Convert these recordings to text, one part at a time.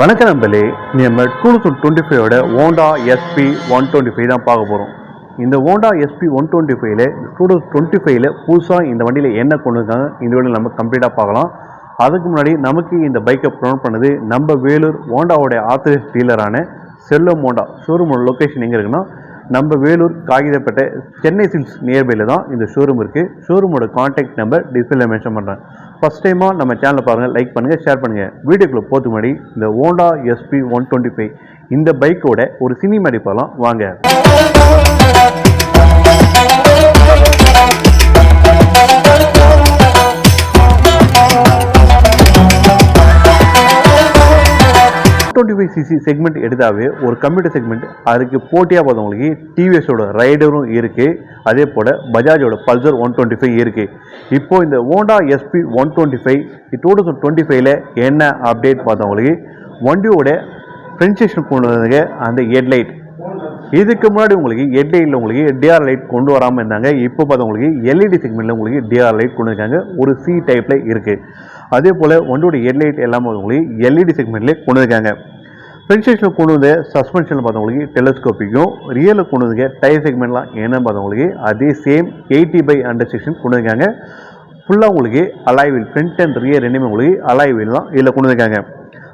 வணக்கம் நம்பளே நம்ம two thousand twenty ஃபைவோட Honda SP one twenty five தான் பார்க்க போகிறோம் இந்த ஓண்டா எஸ்பி ஒன் டுவெண்ட்டி ஃபைவ்ல டூ தௌசண்ட் டுவெண்ட்டி ஃபைவ்ல புதுசாக இந்த வண்டியில் என்ன கொண்டு இருக்காங்க இந்த வண்டியில் நம்ம கம்ப்ளீட்டாக பார்க்கலாம். அதுக்கு முன்னாடி நமக்கு இந்த பைக்கை ப்ரொமோட் பண்ணது நம்ம வேலூர் ஓண்டாவோடைய ஆத்தரைஸ் டீலரான செல்லம் ஓண்டா ஷோரூமோட லொக்கேஷன் எங்கே இருக்குன்னா நம்ம வேலூர் காகிதப்பேட்டை சென்னை சில்ஸ் நியர்பையில் தான் இந்த ஷோரூம் இருக்குது ஷோரூமோட காண்டாக்ட் நம்பர் டிஸ்பிளேல மென்ஷன் பண்ணுறேன் ஃபஸ்ட் டைமாக நம்ம சேனலை பாருங்கள் லைக் பண்ணுங்கள் ஷேர் பண்ணுங்கள் வீடியோக்குள்ளே போகிறதுக்கு முன்னாடி இந்த Honda SP one twenty five இந்த பைக்கோட ஒரு சினிமாடி போகலாம் வாங்க. டுவெண்ட்டி ஃபைவ் சிசி செக்மெண்ட் எடுத்தாவே ஒரு கம்ப்யூட்டர் செக்மெண்ட் அதுக்கு போட்டியாக பார்த்தவங்களுக்கு டிவிஎஸோட ரைடரும் இருக்குது அதே போல் பஜாஜோட பல்சர் ஒன் டுவெண்ட்டி ஃபைவ் இருக்குது இப்போது இந்த Honda SP one twenty five two thousand twenty ஃபைவ்ல என்ன அப்டேட் பார்த்தவங்களுக்கு வண்டியோட ஃப்ரண்ட் கொண்டு வந்ததுங்க அந்த ஹெட்லைட் இதுக்கு முன்னாடி உங்களுக்கு ஹெட்லைட்டில் உங்களுக்கு டிஆர் லைட் கொண்டு வராமல் இருந்தாங்க. இப்போ பார்த்தவங்களுக்கு எல்இடி செக்மெண்ட்டில் உங்களுக்கு டிஆர் லைட் கொண்டு இருக்காங்க ஒரு சி டைப்பில் இருக்குது அதே போல் வண்டியோட ஹெட்லைட் எல்லாமே உங்களுக்கு எல்இடி செக்மெண்ட்லேயே கொண்டு இருக்காங்க ஃப்ரண்ட் கொண்டு வந்த சஸ்பென்ஷனில் பார்த்தவங்களுக்கு டெலஸ்கோப்பிக்கும் ரியலில் கொண்டு வந்து டயர் செக்மெண்ட்லாம் என்னன்னு பார்த்தவங்களுக்கு அதே same eighty by hundred section கொண்டு வந்திருக்காங்க ஃபுல்லாக உங்களுக்கு அலாய்வில் ஃப்ரண்ட் அண்ட் ரியர் ரெண்டுமே உங்களுக்கு அலாய் தான் இதில் கொண்டு வந்திருக்காங்க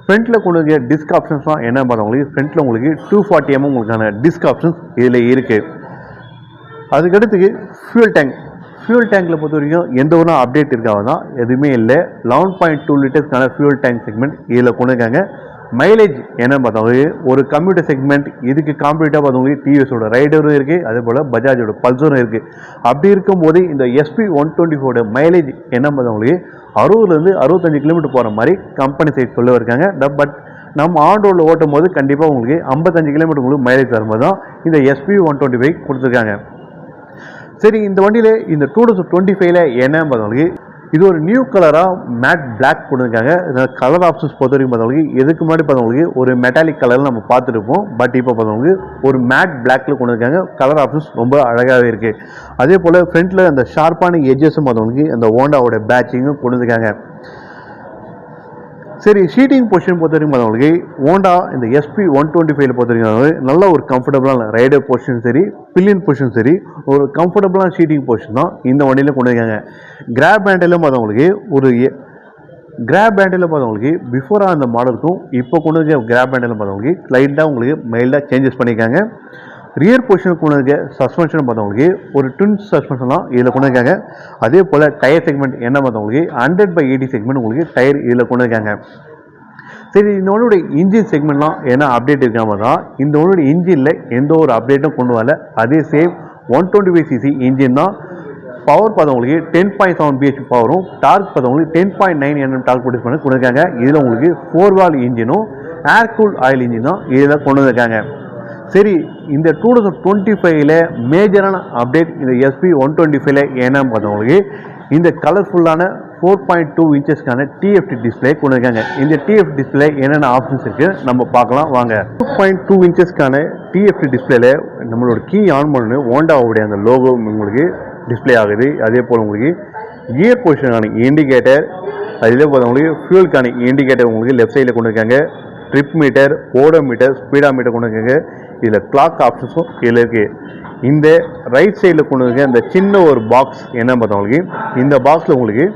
ஃப்ரண்ட்டில் கொண்டு வந்து டிஸ்க் ஆப்ஷன்ஸ்லாம் என்ன பார்த்தவங்களுக்கு ஃப்ரண்ட்டில் உங்களுக்கு டூ ஃபார்ட்டி எம் உங்களுக்கான டிஸ்க் ஆப்ஷன்ஸ் இதில் இருக்குது அதுக்கடுத்துக்கு ஃபியூல் டேங்க் ஃபியூல் டேங்க்கில் பொறுத்த வரைக்கும் எந்த ஒரு அப்டேட் இருக்காது தான் எதுவுமே இல்லை. லெவன் பாயிண்ட் டூ லிட்டர்ஸ்க்கான ஃபியூல் டேங்க் செக்மெண்ட் இதில் கொண்டு இருக்காங்க மைலேஜ் என்ன பார்த்தவங்க ஒரு கம்ப்யூட்டர் செக்மெண்ட் இதுக்கு காம்படிட்டாக பார்த்தவங்களுக்கு டிவிஎஸோட ரைடரும் இருக்குது அதே போல் பஜாஜோட பல்சரும் இருக்குது அப்படி இருக்கும்போது இந்த எஸ்பி ஒன் டுவெண்ட்டி ஃபோரோட மைலேஜ் என்ன பார்த்தவங்களுக்கு அறுபதுலேருந்து அறுபத்தஞ்சு கிலோமீட்டர் போகிற மாதிரி கம்பெனி சைட் சொல்ல இருக்காங்க. பட் நம்ம ஆன் ரோடில் ஓட்டும் போது கண்டிப்பாக உங்களுக்கு ஐம்பத்தஞ்சு கிலோமீட்டர் உங்களுக்கு மைலேஜ் தரும்போது தான் இந்த எஸ்பி ஒன் டுவெண்ட்டி ஃபைவ் கொடுத்துருக்காங்க. சரி இந்த வண்டியில் இந்த டூ தௌசண்ட் டுவெண்ட்டி ஃபைவ்ல என்ன பார்த்தவங்களுக்கு இது ஒரு நியூ கலராக மேட் பிளாக் கொடுத்துருக்காங்க கலர் ஆப்ஷன்ஸ் பொறுத்த வரைக்கும் பார்த்தவங்களுக்கு இதுக்கு முன்னாடி பார்த்தவங்களுக்கு ஒரு மெட்டாலிக் கலரில் நம்ம பார்த்துருப்போம். பட் இப்போ பார்த்தவங்களுக்கு ஒரு மேட் பிளாக்ல கொண்டு இருக்காங்க கலர் ஆப்ஷன்ஸ் ரொம்ப அழகாகவே இருக்குது அதே போல் ஃப்ரண்ட்டில் அந்த ஷார்ப்பான எஜ்ஜஸும் பார்த்தவங்களுக்கு அந்த ஓண்டாவோட பேட்சிங்கும் கொண்டு சரி ஷீட்டிங் பொசிஷன் பொறுத்த வரைக்கும் பார்த்தவங்களுக்கு ஹோண்டா இந்த எஸ்பி ஒன் டுவெண்ட்டி ஃபைவ்ல பொறுத்த வரைக்கும் நல்ல ஒரு கம்ஃபர்டபுளான ரைடர் பொசிஷன் சரி பில்லியன் பொசிஷன் சரி ஒரு கம்ஃபர்டபுளான ஷீட்டிங் பொசிஷன் தான் இந்த வண்டியில் கொண்டு இருக்காங்க கிராப் பேண்டிலும் பார்த்தவங்களுக்கு ஒரு கிராப் பேண்டில் பார்த்தவங்களுக்கு பிஃபோராக அந்த மாடலுக்கும் இப்போ கொண்டு வந்து கிராப் பேண்டில் பார்த்தவங்களுக்கு லைட்டாக உங்களுக்கு மைல்டாக சேஞ்சஸ் பண்ணியிருக்காங்க. ரியர் போர்ஷனில் கொண்டு இருக்க சஸ்பென்ஷன் பார்த்தவங்களுக்கு ஒரு ட்வின் சஸ்பென்ஷன் தான் இதில் கொண்டு இருக்காங்க அதே போல் டயர் செக்மெண்ட் என்ன பார்த்தவங்களுக்கு ஹண்ட்ரட் பை எயிட்டி செக்மெண்ட் உங்களுக்கு டயர் இதில் கொண்டு இருக்காங்க சரி இந்த ஒன்றுடைய இன்ஜின் செக்மெண்ட்லாம் என்ன அப்டேட் இருக்காமல் தான் இந்த ஒன்றுடைய இன்ஜினில் எந்த ஒரு அப்டேட்டும் கொண்டு வரல. அதே same one twenty five CC engine தான். பவர் பார்த்தவங்களுக்கு டென் பாயிண்ட் செவன் பிஹெச் பவரும் டார்க் பார்த்தவங்களுக்கு ten point nine NM torque produce பண்ணி கொடுத்துருக்காங்க இதில் உங்களுக்கு ஃபோர் வால் இன்ஜினும் ஏர் கூல் ஆயில் இன்ஜின் தான் இதில் கொண்டு வந்திருக்காங்க. சரி இந்த டூ தௌசண்ட் டுவெண்ட்டி ஃபைவ்ல மேஜரான அப்டேட் இந்த எஸ்பி ஒன் டுவெண்ட்டி ஃபைவ்ல என்னன்னு பார்த்தவங்களுக்கு இந்த கலர்ஃபுல்லான ஃபோர் பாயிண்ட் டூ இன்ச்சஸ்க்கான டிஎஃப்டி டிஸ்பிளே கொண்டு இருக்காங்க இந்த டிஎஃப் டிஸ்பிளே என்னென்ன ஆப்ஷன்ஸ் இருக்குது நம்ம பார்க்கலாம். வாங்க. டூ பாயிண்ட் டூ இன்ச்சஸ்க்கான டிஎஃப்டி டிஸ்பிளேல நம்மளோட கீ ஆன் பண்ணு ஓண்டாவுடைய அந்த லோகோ உங்களுக்கு டிஸ்ப்ளே ஆகுது. அதே போல் உங்களுக்கு கியர் பொசிஷனுக்கான இண்டிகேட்டர் அதில் பார்த்தவங்களுக்கு ஃபியூலுக்கான இண்டிகேட்டர் உங்களுக்கு லெஃப்ட் சைடில் கொண்டு இருக்காங்க trip meter odo meter speedo meter கொண்டு இருக்காங்க இதில் கிளாக் ஆப்ஷன்ஸும் இதில் இருக்குது இந்த ரைட் சைடில் கொண்டு இருக்க இந்த சின்ன ஒரு பாக்ஸ் என்ன பார்த்தவங்களுக்கு இந்த பாக்ஸில் உங்களுக்கு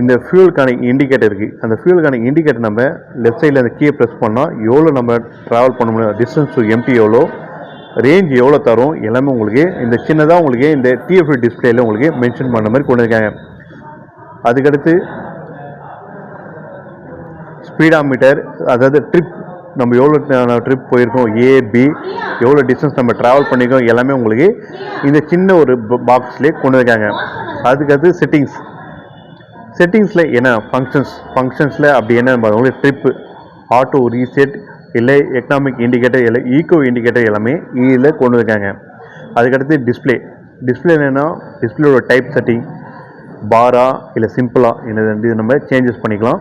இந்த ஃபியூலுக்கான இண்டிகேட்டர் இருக்குது அந்த ஃபியூலுக்கான இண்டிகேட்டர் நம்ம லெஃப்ட் சைடில் அந்த கீயை ப்ரெஸ் பண்ணால் எவ்வளோ நம்ம ட்ராவல் பண்ண முடியும்? டிஸ்டன்ஸ் டு எம்டி எவ்வளோ ரேஞ்ச் எவ்வளோ தரும்? எல்லாமே உங்களுக்கு இந்த சின்னதாக உங்களுக்கு இந்த டிஎஃப் டிஸ்பிளேயில் உங்களுக்கு மென்ஷன் பண்ண மாதிரி கொண்டு இருக்காங்க அதுக்கடுத்து ஸ்பீடா மீட்டர் அதாவது ட்ரிப் நம்ம எவ்வளோ ட்ரிப் போயிருக்கோம்? ஏ பி எவ்வளோ டிஸ்டன்ஸ் நம்ம ட்ராவல் பண்ணியிருக்கோம்? எல்லாமே உங்களுக்கு இந்த சின்ன ஒரு பாக்ஸ்லேயே கொண்டு வந்திருக்காங்க. அதுக்கடுத்து செட்டிங்ஸ் செட்டிங்ஸில் என்ன? ஃபங்க்ஷன்ஸ் ஃபங்க்ஷன்ஸில் அப்படி என்ன? உங்களுக்கு ட்ரிப்பு ஆட்டோ ரீசெட் இல்லை எக்கனாமிக் இண்டிகேட்டர் இல்லை ஈகோ இண்டிகேட்டர் எல்லாமே இதில் கொண்டு வந்திருக்காங்க. அதுக்கடுத்து டிஸ்பிளே டிஸ்பிளே என்னென்னா டிஸ்பிளேயோட டைப் செட்டிங் பாரா இல்லை சிம்பிளாக என்ன நம்ம சேஞ்சஸ் பண்ணிக்கலாம்.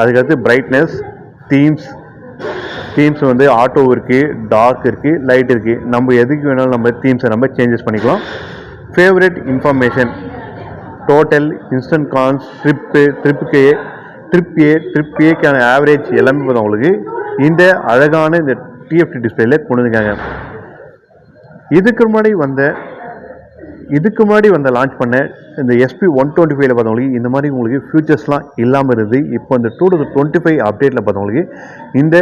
அதுக்கடுத்து பிரைட்னஸ் தீம்ஸ் தீம்ஸ் வந்து ஆட்டோ இருக்குது டார்க் இருக்குது லைட் இருக்குது நம்ம எதுக்கு வேணாலும் நம்ம தீம்ஸை நம்ம சேஞ்சஸ் பண்ணிக்கலாம். Favourite information total instant cons trip ட்ரிப்புக்கு ட்ரிப் ஏ ட்ரிப் ஏக்கான ஆவரேஜ் எல்லாமே பார்த்தோம் உங்களுக்கு இந்த அழகான இந்த டிஎஃப்டி டிஸ்பிளேல கொண்டு வந்துருக்காங்க. இதுக்கு முன்னாடி வந்த இதுக்கு முன்னாடி வந்த லான்ச் பண்ண இந்த எஸ்பி ஒன் டுவெண்ட்டி ஃபைவ்ல பார்த்தவங்களுக்கு இந்த மாதிரி உங்களுக்கு ஃபியூச்சர்ஸ்லாம் இல்லாமல் இருந்து இப்போ இந்த டூ தௌசண்ட் டுவெண்ட்டி ஃபைவ் அப்டேட்டில் பார்த்தவங்களுக்கு இந்த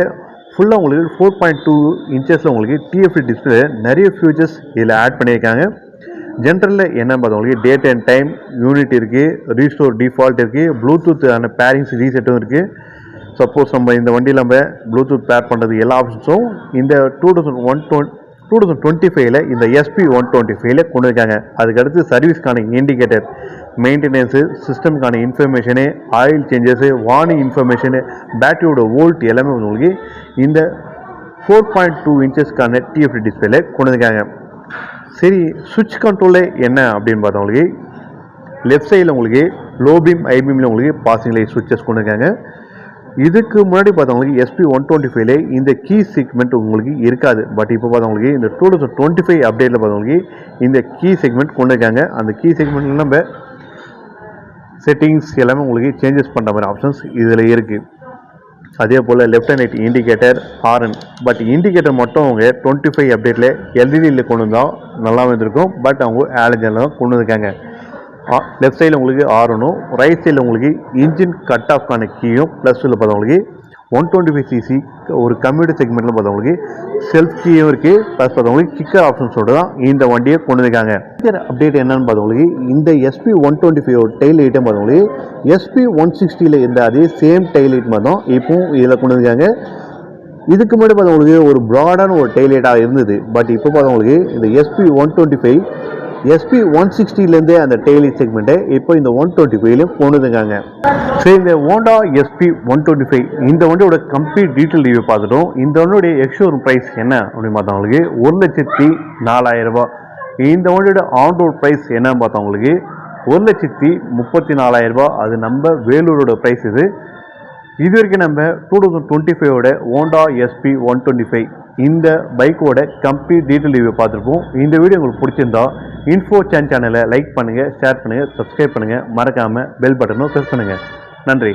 ஃபுல்லாக உங்களுக்கு ஃபோர் பாயிண்ட் டூ இன்ச்சஸில் உங்களுக்கு டிஎஃப்டி டிஸ்பிளே நிறைய ஃபியூச்சர்ஸ் இதில் ஆட் பண்ணியிருக்காங்க. ஜென்ரலில் என்ன பார்த்தவங்களுக்கு டேட் அண்ட் டைம் யூனிட் இருக்குது ரீஸ்டோர் டிஃபால்ட் இருக்குது ப்ளூடூத் ஆன பேரிங்ஸ் ரீசெட்டும் இருக்குது சப்போஸ் நம்ம இந்த வண்டியில் நம்ம ப்ளூடூத் பேர் பண்ணுறது எல்லா ஆப்ஷன்ஸும் இந்த two thousand one twenty two thousand twenty ஃபைவ்ல இந்த எஸ்பி ஒன் டுவெண்ட்டி ஃபைவ்ல கொண்டு இருக்காங்க அதுக்கடுத்து சர்வீஸ்க்கான indicator maintenance சிஸ்டம்க்கான information oil changes warning information பேட்டரியோட volt எல்லாமே உங்களுக்கு இந்த ஃபோர் பாயிண்ட் டூ இன்ச்சஸ்க்கான டிஎஃப்டி டிஸ்பிளேல கொண்டு இருக்காங்க சரி சுவிட்ச் கண்ட்ரோலில் என்ன அப்படின்னு பார்த்தவங்களுக்கு லெஃப்ட் சைடில் உங்களுக்கு லோ பீம் ஐ பீமில் உங்களுக்கு பாசிங் லைட் சுவிச்சஸ் கொண்டு இருக்காங்க இதுக்கு முன்னாடி பார்த்தவங்களுக்கு எஸ்பி ஒன் டுவெண்ட்டி ஃபைவ்ல இந்த கீ செக்மெண்ட் உங்களுக்கு இருக்காது. பட் இப்போ பார்த்தவங்களுக்கு இந்த டூ தௌசண்ட் டுவெண்ட்டி ஃபைவ் அப்டேட்டில் பார்த்தவங்களுக்கு இந்த கீ செக்மெண்ட் கொண்டு இருக்காங்க அந்த கீ செக்மெண்ட் நம்ம செட்டிங்ஸ் எல்லாமே உங்களுக்கு சேஞ்சஸ் பண்ணுற மாதிரி ஆப்ஷன்ஸ் இதில் இருக்குது அதே போல் left and right indicator horn but indicator மட்டும் அவங்க டுவெண்ட்டி ஃபைவ் அப்டேட்டில் எல்இடியில் கொண்டு வந்தால் நல்லா வந்திருக்கும் பட் அவங்க ஆலஜனில் தான் கொண்டு வந்திருக்காங்க. லெஃப்ட் சைடில் உங்களுக்கு ஆரனும் ரைட் சைடில் உங்களுக்கு இன்ஜின் கட் ஆஃப்கான கீயும் ப்ளஸ் டூவில் பார்த்தவங்களுக்கு ஒன் டுவெண்ட்டி ஃபைவ் சிசி ஒரு கம்யூனிட்டி செக்மெண்ட்டில் பார்த்தவங்களுக்கு செல்ஃப் கீயும் இருக்குது ப்ளஸ் பார்த்தவங்களுக்கு கிக்கர் ஆப்ஷன்ஸோடு தான் இந்த வண்டியை கொண்டு வந்திருக்காங்க. கிக்கர் அப்டேட் என்னன்னு பார்த்தவங்களுக்கு இந்த SP one twenty five tail லைட்டும் பார்த்தவங்களுக்கு எஸ்பி ஒன் சிக்ஸ்டியில் இருந்த அதே சேம் டெய்ல் லைட் மாதிரி தான் இப்போவும் இதில் கொண்டு வந்திருக்காங்க. இதுக்கு முன்னாடி பார்த்தவங்களுக்கு ஒரு ப்ராடான ஒரு டெய்லைட்டாக இருந்தது. பட் இப்போ பார்த்தவங்களுக்கு இந்த SP one twenty five SP one சிக்ஸ்டிலேருந்தே அந்த டெய்லி செக்மெண்ட்டு இப்போ இந்த ஒன் டுவெண்ட்டி ஃபைவ்லையும் போனதுங்காங்க சரி இந்த Honda SP one twenty five இந்த வண்டியோட கம்ப்ளீட் டீட்டெயில் ரிவ்யூ பார்த்துட்டோம். இந்த வண்டியோடைய எக்ஷோரூம் ப்ரைஸ் என்ன அப்படின்னு பார்த்தவங்களுக்கு ஒரு லட்சத்தி நாலாயிரரூபா இந்த வண்டியோட ஆன் ரோட் ப்ரைஸ் என்னன்னு பார்த்தவங்களுக்கு ஒரு லட்சத்தி முப்பத்தி நாலாயிரம் அது நம்ம வேலூரோட ப்ரைஸ் இது. இது வரைக்கும் நம்ம two thousand twenty ஃபைவோட Honda SP one twenty five இந்த பைக்கோட கம்ப்ளீட் டீட்டெயில் ரிவ்யூ பார்த்துருப்போம். இந்த வீடியோ உங்களுக்கு பிடிச்சிருந்தா இன்ஃபோ சேன் சேனலை லைக் பண்ணுங்கள் ஷேர் பண்ணுங்கள் சப்ஸ்கிரைப் பண்ணுங்கள் மறக்காமல் பெல் பட்டனும் ப்ரெஸ் பண்ணுங்கள் நன்றி.